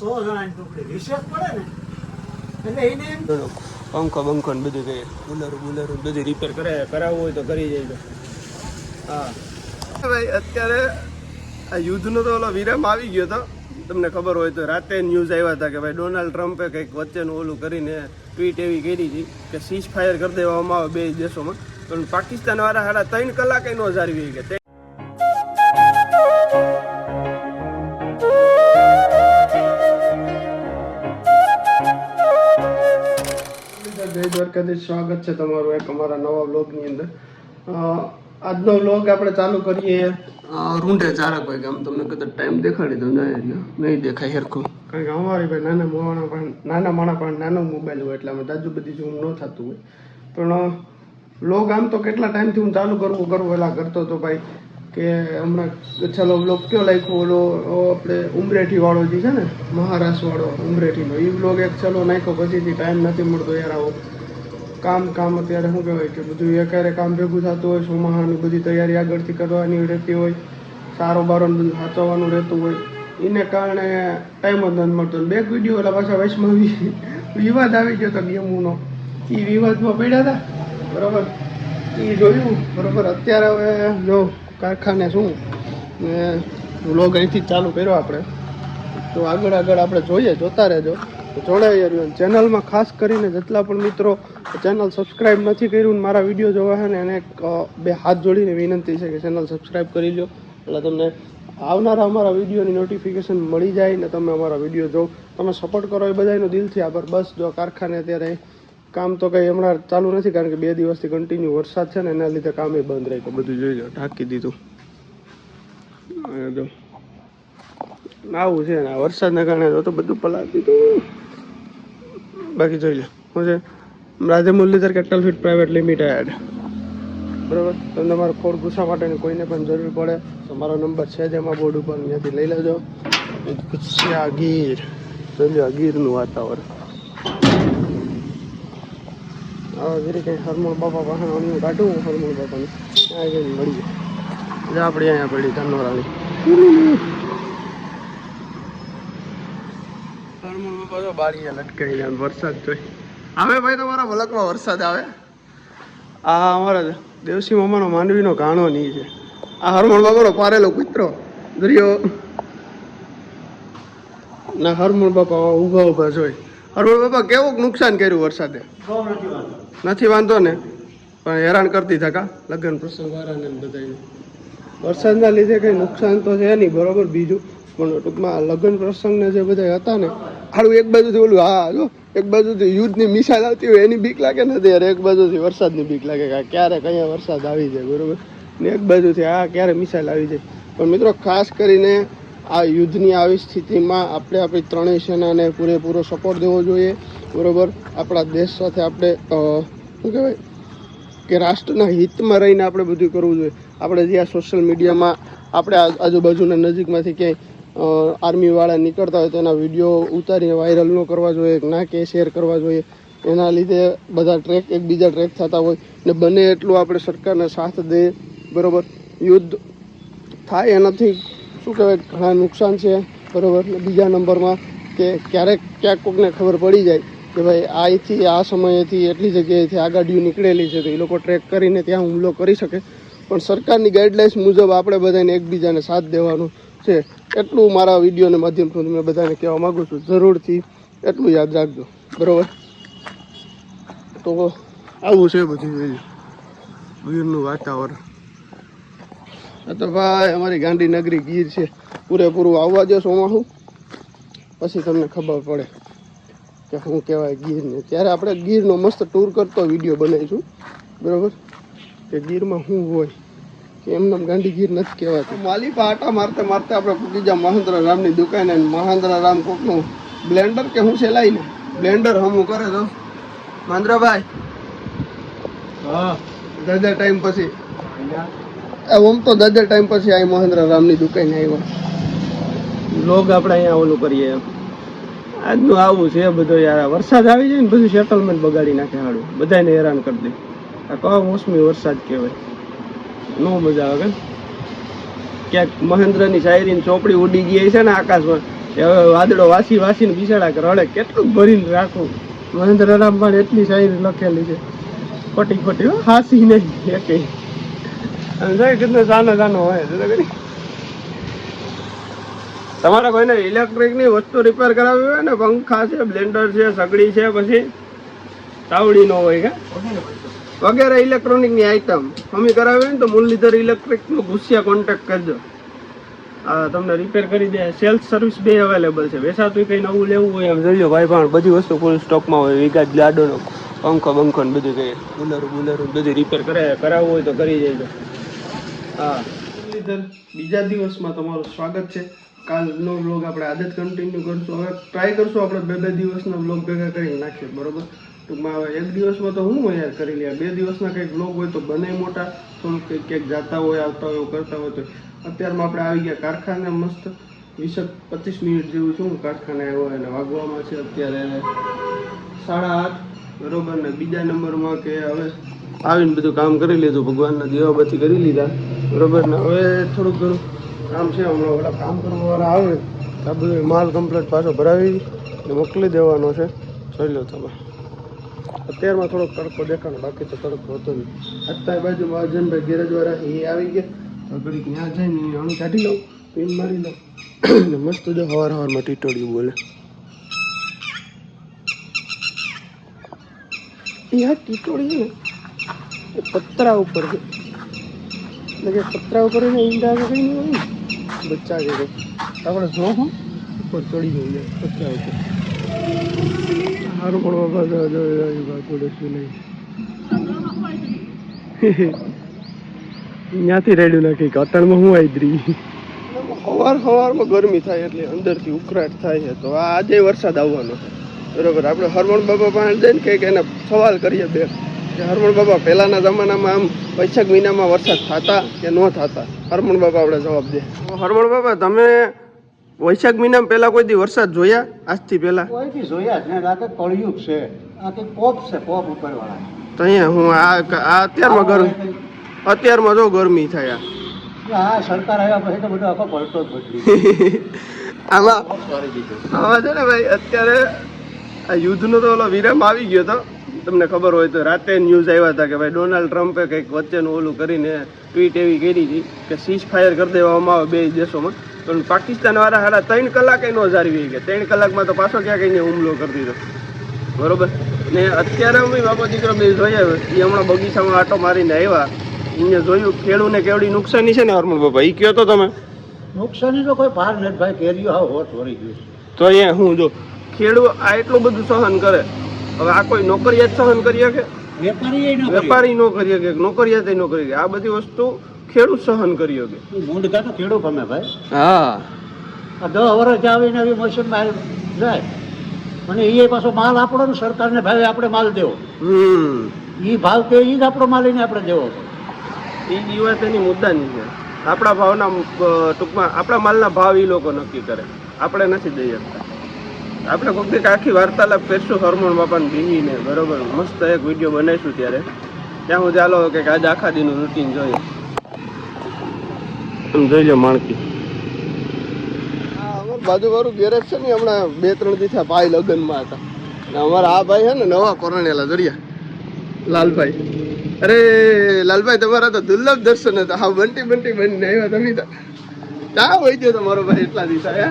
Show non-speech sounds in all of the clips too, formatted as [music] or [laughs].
સો જણાની ટુકડી. રિસર્ચ પડે ને? એટલે એને એમ પંખો બંખો ને બધું કઈ કુલર બુલર બધું રિપેર કરે કરાવવું હોય તો કરી જાય હા. ભાઈ અત્યારે આ યુદ્ધનો તો ઓલો વિરામ આવી ગયો હતો તમને ખબર હોય તો રાતે ન્યૂઝ આવ્યા હતા કે ભાઈ ડોનાલ્ડ ટ્રમ્પે કંઈક વચ્ચેનું ઓલું કરીને ટ્વીટ એવી કરી હતી કે સીઝ ફાયર કરી દેવામાં આવે બે દેશોમાં. પણ પાકિસ્તાનવાળા સાડા ત્રણ કલાકે નો જાળવી કે જય સ્વાગત છે તમારું એક અમારા નવા બ્લોગની અંદર. આજનો બ્લોગ આપણે ચાલુ કરીએ. રૂંઢે ચારક ભાઈ ગામ. તમને કદાચ ટાઈમ દેખાડી દઉં નહીં નહીં દેખાય હેરખું. કારણ કે અમારી ભાઈ નાના મોણા પણ, નાના માણા પણ નાનો મોબાઈલ હોય એટલે અમે દાજુ બધી ઝૂમ ન થતું હોય. પણ બ્લોગ આમ તો કેટલા ટાઈમથી હું ચાલુ કરવું કરવું એલા કરતો હતો ભાઈ કે હમણાં ચાલો બ્લોગ કયો લાખ્યો ઓલો આપણે ઉમરેઠી વાળો જે છે ને મહારાષ્ટ્ર વાળો ઉમરેઠીનો એ બ્લોગ એક ચાલો નાખ્યો પછીથી ટાઈમ નથી મળતો યાર આવો. કામ કામ અત્યારે શું કહેવાય કે બધું એકારે કામ ભેગું થતું હોય સોમાહાની બધી તૈયારી આગળથી કરવાની રહેતી હોય, સારો બારો બધું સાચવવાનું રહેતું હોય, એને કારણે ટાઈમ જ નથી મળતો. બેક વીડિયો એટલે પાછા વચમાં વિવાદ આવી ગયો હતો ગેમોનો. એ વિવાદમાં પડ્યા હતા બરાબર? એ જોયું. બરાબર? અત્યારે હવે જો કારખાને શું? ને વ્લોગ અહીંથી ચાલુ કર્યો આપણે. તો આગળ આગળ આપણે જોઈએ, જોતા રહેજો. જોડાઈ રહ્યો ચેનલમાં ખાસ કરીને જેટલા પણ મિત્રો ચેનલ સબસ્ક્રાઇબ નથી કર્યું ને મારા વીડિયો જોવા છે ને એને બે હાથ જોડીને વિનંતી છે કે ચેનલ સબસ્ક્રાઇબ કરી લો એટલે તમને આવનારા અમારા વિડીયોની નોટિફિકેશન મળી જાય ને તમે અમારા વીડિયો જોવો. તમે સપોર્ટ કરો એ બધાનો દિલથી આભાર. બસ જો કારખાને અત્યારે કામ તો કંઈ હમણાં ચાલુ નથી કારણ કે બે દિવસથી કન્ટિન્યુ વરસાદ છે ને એના લીધે કામે બંધ રાખ્યું બધું જોઈ લો. ઢાંકી દીધું. જો. આવું છે ને, વરસાદના કારણે તો બધું પલાળી દીધું. બાકી જોઈ લો શું છે Raje Muralidhar cattle feed private limited બરાબર? તમને મારો ખોડ ગુસ્સા માટેની કોઈને પણ જરૂર પડે, તો મારો નંબર છે જ એમાં બોર્ડ ઉપર ત્યાંથી લઈ લેજો. ગુસ્સા ગીર. સમજો આ ગીરનું વાતાવરણ. આ જરી કંઈ બાપા પાસે અણીઓ કાઢું હરમોળ બાપાને. આ જઈને મળી જાય આપણે અહીંયા પડી, ધનોરાની. તો બારીએ લટકાઈ જાય, વરસાદ જોઈ. આવે ભાઈ તમારા મલકમાં વરસાદ આવે? આ અમારા દેવસી મામાનો માંડવીનો ગાણો નહીં છે. આ હરમણ બાપાનો પારેલો કૂતરો. દરિયો. ના, હરમણ બાપા ઊભા ઊભા જોઈ. હરમણ બાપા કેવું નુકસાન કર્યું વરસાદે? નથી વાંધો ને. પણ હેરાન કરતી થકા લગ્ન પ્રસંગ વાળાને ને બધાને વરસાદના લીધે કંઈ નુકસાન તો છે નહીં, બરોબર? બીજું પણ ટૂંકમાં લગ્ન પ્રસંગને જે બધા હતા ને હારું, એક બાજુથી ઓલું, હા, જો, એક બાજુથી યુદ્ધની મિસાઇલ આવતી હોય, એની બીક લાગે નથી ત્યારે એક બાજુથી વરસાદની બીક લાગે, કે આ ક્યારે કયા વરસાદ આવી જાય, બરોબર? ને એક બાજુથી આ ક્યારે મિસાઇલ આવી જાય. પણ મિત્રો, ખાસ કરીને આ યુદ્ધની આવી સ્થિતિમાં આપણે આપણી ત્રણેય સેનાને પૂરેપૂરો સપોર્ટ દેવો જોઈએ, બરોબર? આપણા દેશ સાથે આપણે શું કહેવાય? કે રાષ્ટ્રના હિતમાં રહીને આપણે બધું કરવું જોઈએ. આપણે જ્યાં સોશિયલ મીડિયામાં આપણે આ- આજુબાજુના નજીકમાંથી ક્યાંય આર્મીવાળા નીકળતા હોય તો એના વીડિયો ઉતારીને વાયરલ ન કરવા જોઈએ, ના કે શેર કરવા જોઈએ. એના લીધે બધા ટ્રેક, એકબીજા ટ્રેક થતા હોય ને બને એટલું આપણે સરકારને સાથ દે, બરોબર? યુદ્ધ થાય એનાથી શું કહેવાય, ઘણા નુકસાન છે, બરાબર? ને બીજા નંબરમાં કે ક્યારેક ક્યાંક કોકને ખબર પડી જાય કે ભાઈ અહીંથી આ સમયેથી, એટલી જગ્યાએથી આ ગાડીઓ નીકળેલી છે, તો એ લોકો ટ્રેક કરીને ત્યાં હુમલો કરી શકે. પણ સરકારની ગાઈડલાઇન્સ મુજબ આપણે બધાને એકબીજાને સાથ દેવાનો છે. એટલું મારા વિડીયોના માધ્યમથી તમને બધાને કહેવા માગું છું. જરૂરથી એટલું યાદ રાખજો. બરાબર? તો આવું છે બધું ગીરનું વાતાવરણ. આ તો ભાઈ અમારી ગાંધીનગરી ગીર છે. પૂરેપૂરું આવવા દો સોમાહું. પછી તમને ખબર પડે કે શું કહેવાય ગીરને. ત્યારે આપણે ગીરનો મસ્ત ટૂર કરતો વીડિયો બનાવીશું. બરાબર? કે ગીરમાં શું હોય? કે એમને ગાંધી ગીર નથી કહેવાતું. માલી પાટા મારતે મારતે આપણે પૂકી જા મહેન્દ્ર રામની દુકાને અને મહેન્દ્ર રામ કોકનું બ્લેન્ડર કે શું છે લાઈને બ્લેન્ડર હમું કરે તો? મહેન્દ્રભાઈ. હા. દાદા ટાઈમ પછી. આમ તો દાદા ટાઈમ પછી આ મહેન્દ્ર રામની દુકાને આવ્યો. લોગ આપણે અહીંયા ઓલું કરીએ. એમ આજનું આવું છે બધું યાર. વરસાદ આવી જાય ને બધું સેટલમેન્ટ બગાડી નાખે હાડું. બધાને હેરાન કરી દે. આ કમોસમી વરસાદ કહેવાય. નો મજા આવે ક્યાંક મહેન્દ્રની શાયરીની ચોપડી ઉડી ગઈ છે ને આકાશમાં હવે વાદળો વાસી વાસીને બિસાડા કે રડે કેટલું ભરીને મહેન્દ્ર રામ પણ એટલી શાયરી લખેલી છે. ખોટી ખોટી હાસી નહીં, એકે. અને કેટલો સાનો સાનો હોય. તમારે કોઈને ઇલેક્ટ્રિકની વસ્તુ રિપેર કરાવવી હોય ને, પંખા છે બ્લેન્ડર છે, સગડી છે, પછી તાવડી નો હોય, કે? વગેરે ઇલેક્ટ્રોનિકની આઈટમ અમે કરાવી હોય ને તો મુરલીધર ઇલેક્ટ્રિકનો ગુસ્સિયા કોન્ટેક્ટ કરજો. આ તમને રિપેર કરી દે. સેલ્ફ સર્વિસ બે અવેલેબલ છે. વેસાતું કંઈ નવું લેવું હોય એમ. જોઈ ભાઈ પણ બધી વસ્તુ ફૂલ સ્ટોકમાં હોય. વિગાજ લાડોનો પંખો બંખો ને બધું કંઈ. બુલરું બુલરું બધું રિપેર કરે કરાવવું હોય તો કરી દેજો. હા. મુરલીધર બીજા દિવસમાં તમારું સ્વાગત છે. કાલનો બ્લોગ આપણે આદત કન્ટિન્યુ કરશું. હવે ટ્રાય કરશું આપણે બે બે દિવસના બ્લોગ ભેગા કરીને નાખીએ. બરોબર? ટૂંકમાં એક દિવસમાં તો હું યાર કરી લે. બે દિવસના કંઈક બ્લોગ હોય તો બને મોટા. થોડુંક કંઈક ક્યાંક જાતા હોય, આવતા હોય, કરતા હોય તો. અત્યારમાં આપણે આવી ગયા કારખાને મસ્ત. વીસક પચીસ મિનિટ જેવું છું કારખાને આવ્યો અને વાગવામાં છે અત્યારે સાડા આઠ, બરોબર ને બીજા નંબરમાં કે હવે આવીને બધું કામ કરી લીધું, ભગવાનના દીવાબત્તી કરી લીધા, બરોબર ને હવે થોડુંક ઘણું કામ છે, હમણાં ઓલા કામ કરવાવાળા આવે. આ બધું માલ કમ્પ્લેટ પાછો ભરાવી મોકલી દેવાનો છે. જોઈ લો તમે. અત્યારમાં થોડોક તડકો દેખાણો, બાકી તો તડકો હતો નહીં. અત્યારે બાજુ મહાજનભાઈ ગેરેજ વાળા એ આવી ગયા. ઘડીક ત્યાં જઈને અણી કાઢી લઉં, પિન મારી લઉં. મસ્ત જો હવાર હવારમાં ટીટોડિયું બોલે. એ આ ટીટોડી ને, એ પતરા ઉપર છે. એટલે કે પતરા ઉપર એને ઈંડા કે નહીં હોય બચ્ચા કે આપણે જો ઉપર ચડી જવું છે પચાવ સારું પણ બાબા જો જો જો બાપુ ડસું નહીં. [laughs] ત્યાંથી રેડ્યું નાખી કે હું હું આદરી સવાર સવારમાં ગરમી થાય એટલે અંદરથી ઉકળાટ થાય છે. તો આ આજે વરસાદ આવવાનો છે. બરોબર આપણે હરમણ બાબા પાસે જઈને કંઈક એને સવાલ કરીએ બે. કે હરમણ બાબા પહેલાના જમાનામાં આમ વૈશાખ મહિનામાં વરસાદ થતા કે ન થતા? હરમણ બાબા આપણે જવાબ દે. હરમણ બાબા તમે વૈશાખ મહિનામાં પહેલા કોઈ દી વરસાદ જોયા? આજથી પહેલા? કોઈથી જોયા જ નહીં. આ કળિયુગ છે. આ કંઈક પોપ છે પોપ ઉપરવાળા. તો અહીંયા હું આ આ અત્યારમાં ગરમી અત્યારમાં જો ગરમી થાય આ. સરકાર આવ્યા પછી તો બધો આખો પલટો જ બદલી [laughs] આમાં આમાં છે ને ભાઈ અત્યારે આ યુદ્ધનો તો ઓલો વિરામ આવી ગયો હતો તમને ખબર હોય તો રાતે ન્યૂઝ આવ્યા હતા કે ભાઈ ડોનાલ્ડ ટ્રમ્પે કંઈક વચ્ચેનું ઓલું કરીને ટ્વીટ એવી કરી હતી કે સીઝ ફાયર કરી દેવામાં આવે બે દેશોમાં. પણ પાકિસ્તાન વાળા હારા ત્રણ કલાક નો જાળવી ગયા. ત્રણ કલાકમાં તો પાછો ક્યાંક અહીંયા હુમલો કરી દીધો. બરોબર? ને અત્યારે અમે બાપો દીકરો બે જોયા એ હમણાં બગીચામાં આટો મારીને આવ્યા. અહીંયા જોયું ખેડૂને કેવડી નુકસાની છે ને હરમણ બાપા? એ કયો તો તમે? નુકસાની તો કોઈ ભાર નથી ભાઈ કેરીઓ હા હોટ વળી ગયું. તો અહીંયા હું જો ખેડૂત આ એટલું બધું સહન કરે. હવે આ કોઈ નોકરિયાત સહન કરી શકે? વેપારી ન વેપારી નો કરી શકે નોકરિયાત નો કરી શકે. આ બધી વસ્તુ ખેડૂત સહન કરી શકે મૂંઢકા તો ખેડૂત અમે ભાઈ. હા. આ દસ વર્ષ આવીને મશીન મશીનમાં જાય. અને એ પાછો માલ આપણો ને સરકારને ભાવે આપણે માલ દેવો. હમ. એ ભાવ કે એ જ આપણો માલ લઈને આપણે દેવો. એ ઈ વાત એની મુદ્દાની છે. આપણા ભાવના ટૂંકમાં આપણા માલના ભાવ એ લોકો નક્કી કરે. આપણે નથી દઈ શકતા. આપણે કોઈક દીક આખી વાર્તાલાપ કરશું હરમોન બાપાને બીવીને બરોબર. મસ્ત એક વીડિયો બનાવીશું ત્યારે. ત્યાં હું ચાલો કે આજે આખા દીનું રૂટીન જોઈએ. આમ જોઈ લો માણકી બાજુ વાળું ગેરેજ છે ને હમણાં બે ત્રણ દિવસ ભાઈ લગ્નમાં હતા. અમારા આ ભાઈ છે ને નવા કોરણેલા દરિયા. લાલભાઈ. અરે લાલભાઈ તમારા તો દુર્લભ દર્શન હતા. હા બંટી બંટી બનીને આવ્યા તમે તો ક્યાં હોય ગયો તમારો ભાઈ એટલા દિવસ હે?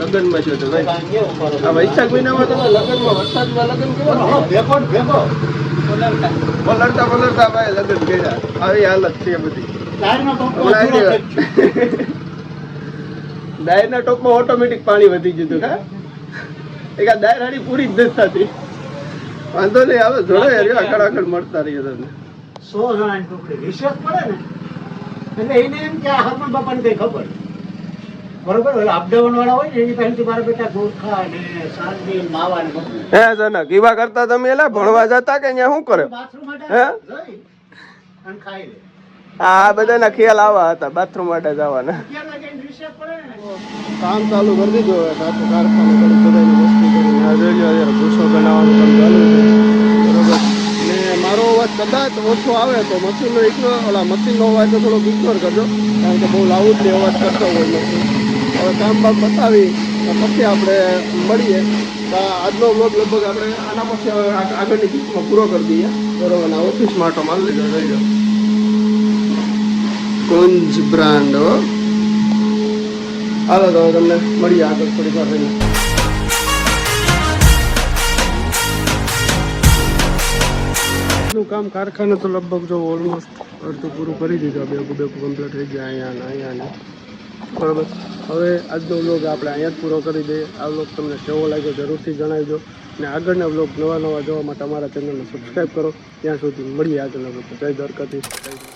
લગ્નમાં છો તો ભાઈ. આ વૈશાખ મહિનામાં તમે લગ્નમાં વરસાદમાં લગ્ન કેવો? ભેગો ભેગો. પલળતા. પલળતા ભાઈ લગ્ન કર્યા. આવી હાલત છે બધી. ડાયરના ટોપમાં ઓટોમેટિક [laughs] પાણી વધી જતું હા? એક આ ડાયર હાડી પૂરી જ નથી થતી. વાંધો નહીં આવે જોડે આગળ આગળ મળતા રહીએ તમને. સો જણાની ટુકડી વિશ્વાસ પડે ને? એટલે એને એમ કે આ હરમન બાપાને કઈ ખબર? બરોબર એટલે અપડાઉન વાળા હોય ને એની પહેલેથી મારા બેટા ગોરખા ને સાંજની માવા ને હે જનક ઈવા કરતા તમે એલા ભણવા જતા કે અહીંયા શું કરે? હે? અને ખાઈ લે આ બધાના ખ્યાલ આવા હતા બાથરૂમ માટે જવાના. કામ ચાલુ કરી દીધું હવે કાચું કારખાને કરી બધાની વસ્તી કરી આ જોઈ લો યાર ભૂસો બનાવવાનું કામ ચાલુ છે. બરોબર. ને મારો અવાજ કદાચ ઓછો આવે તો મશીનનો ઇગ્નોર ઓલા મશીનનો અવાજ તો થોડોક ઇગ્નોર કરજો કારણ કે બહુ લાઉડલી અવાજ કરતો હોય મશીન હવે કામ બામ બતાવી પછી આપણે મળીએ. આજનો વ્લોગ લગભગ આપણે આના પછી હવે આગળની પીચમાં પૂરો કરી દઈએ. બરોબર ના ઓફિસ માટો માલ લીધો રહી ગયો. કુંજ બ્રાન્ડ હાલો, તો તમને મળીએ આગળ થોડી વાર રહીને. નું કામ કારખાને તો લગભગ જો ઓલમોસ્ટ અડધું પૂરું કરી દીધું. બે બે કમ્પ્લીટ થઈ ગયા, અહીંયા અહીંયા બરાબર. હવે આજનો વ્લોગ આપણે અહીંયા જ પૂરો કરી દઈએ. આ વ્લોગ તમને કેવો લાગ્યો જરૂરથી જણાવજો. અને આગળના વ્લોગ નવા નવા જોવા માટે અમારા ચેનલને સબસ્ક્રાઈબ કરો. ત્યાં સુધી મળીએ આગળના વ્લોગ જય દ્વારકાધીશ. જય.